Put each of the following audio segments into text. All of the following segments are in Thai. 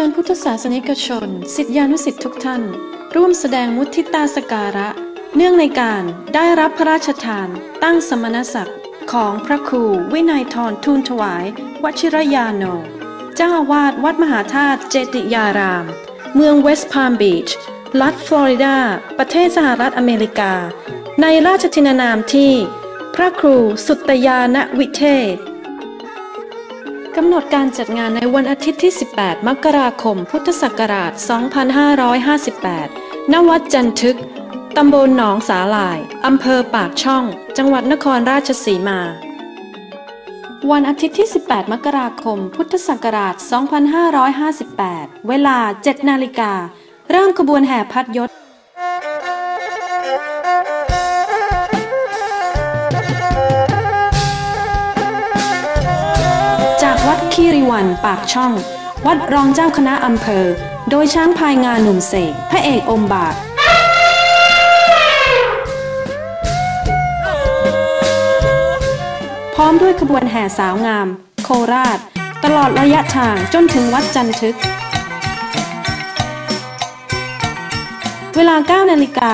ชิญพุทธศาสนิกชนสิทธิานุสิทธิทุกท่าน ร่วมแสดงมุทิตาสการะ เนื่องในการได้รับพระราชทาน ตั้งสมณศักดิ์ของพระครูวินัยทรทูลถวาย วชิรยาโน เจ้าอาวาสวัดมหาธาตุเจติยาราม เมืองเวสต์พาล์มบีช รัฐฟลอริดา ประเทศสหรัฐอเมริกา ในราชทินานามที่ พระครูสุตยานวิเทศ กำหนดการจัดงานในวันอาทิตย์ที่ 18 มกราคม พุทธศักราช 2558 ณ วัดจันทึก ตำบลหนองสาหลาย อำเภอปากช่อง จังหวัดนครราชสีมา วันอาทิตย์ที่ 18 มกราคม พุทธศักราช 2558 เวลา 7 นาฬิกา เริ่มขบวนแห่พัดยศ คีริวันปากช่อง วัดรองเจ้าคณะอำเภอ โดยช้างพายงานหนุ่มเสกพระเอกอมบาทพร้อมด้วยขบวนแห่สาวงาม โคราช ตลอดระยะทางจนถึงวัดจันทึก เวลา 9 นาฬิกา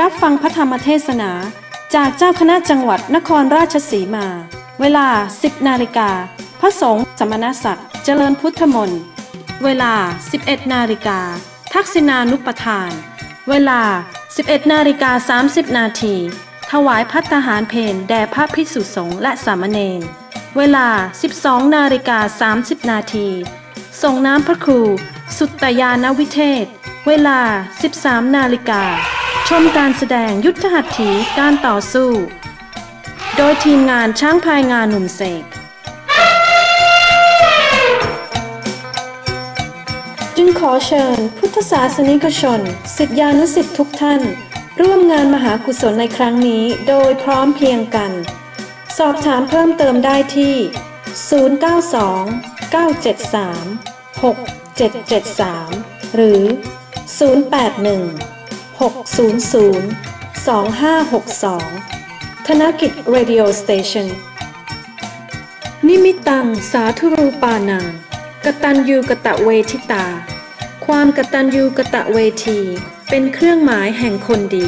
รับฟังพระธรรมเทศนา จากเจ้าคณะจังหวัดนครราชสีมา เวลา 10 นาฬิกาพระสงฆ์ สมณศักดิ์เจริญพุทธมนต์ เวลา 11 นาฬิกา ทักษิณานุปทาน เวลา 11 นาฬิกา 30 นาที ถวายพัฒหารเพนแด่พระภิกษุสงฆ์และสามเณร เวลา 12 นาฬิกา 30 นาที ส่งน้ำพระครู สุตตยานวิเทศ เวลา 13 นาฬิกา ชมการแสดงยุทธหัตถีการต่อสู้ โดยทีมงานช้างพายงานหนุ่มเสก งขอเชิญ พุทธศาสนิกชนสิทธิานุสิทธิทุกท่าน ร่วมงานมหากุศลในครั้งนี้โดยพร้อมเพรียงกัน สอบถามเพิ่มเติมได้ที่ 092 973 6773 หรือ 081 600 2562 ธนกิจ Radio Station นิมิตังสาธุรูปานังกตัญญูกะตะเวทิตา ความกตัญญูกะตะเวที เป็นเครื่องหมายแห่งคนดี